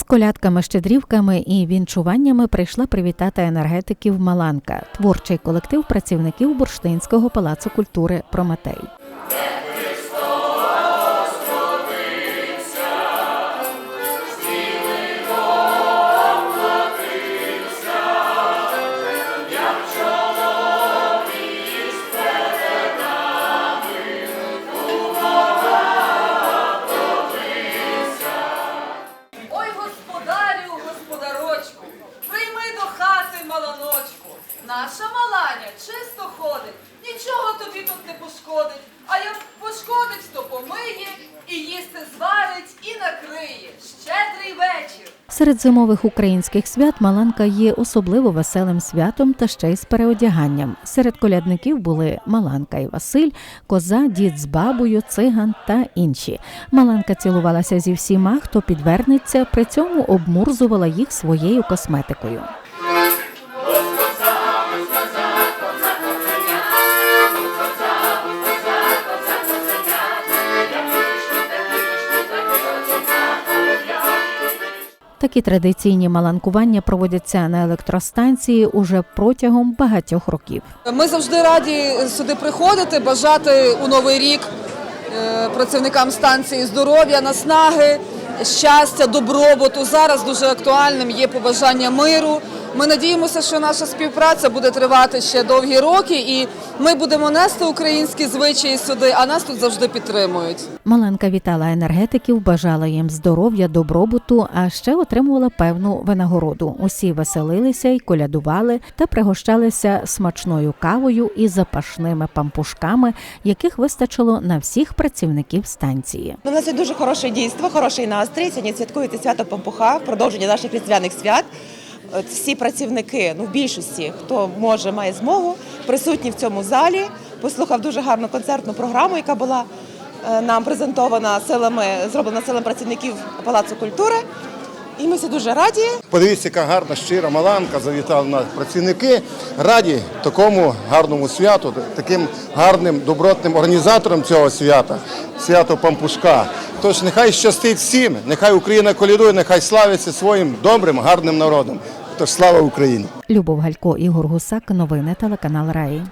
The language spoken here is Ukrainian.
З колядками, щедрівками і вінчуваннями прийшла привітати енергетиків Маланка, творчий колектив працівників Бурштинського палацу культури Прометей. Господарочку, прийми до хати маланочку. Наша маланя чисто ходить, нічого тобі тут не пошкодить, а як пошкодить, то помиє, і їсти зварить, і накриє. Серед зимових українських свят Маланка є особливо веселим святом та ще й з переодяганням. Серед колядників були Маланка і Василь, коза, дід з бабою, циган та інші. Маланка цілувалася зі всіма, хто підвернеться, при цьому обмурзувала їх своєю косметикою. Такі традиційні маланкування проводяться на електростанції уже протягом багатьох років. Ми завжди раді сюди приходити, бажати у новий рік е, працівникам станції здоров'я, наснаги, щастя, добробуту. Зараз дуже актуальним є побажання миру. Ми надіємося, що наша співпраця буде тривати ще довгі роки, і ми будемо нести українські звичаї сюди, а нас тут завжди підтримують. Маланка вітала енергетиків, бажала їм здоров'я, добробуту, а ще отримувала певну винагороду. Усі веселилися й колядували та пригощалися смачною кавою і запашними пампушками, яких вистачило на всіх працівників станції. Ну, У нас є дуже хороше дійство, хороший настрій. Сьогодні святкується свято Пампуха, продовження наших різдвяних свят. Всі працівники, ну в більшості, хто може, має змогу, присутні в цьому залі. Послухав дуже гарну концертну програму, яка була е, нам презентована силами, зроблена силами працівників Палацу культури. І ми всі дуже раді. Подивіться, яка гарна щира маланка завітала нас. Працівники раді такому гарному святу, таким гарним добротним організаторам цього свята, свято Пампушка. Тож нехай щастить всім, нехай Україна колядує, нехай славиться своїм добрим, гарним народом. Слава Україні! Любов Галько, Ігор Гусак, новини телеканал Раї.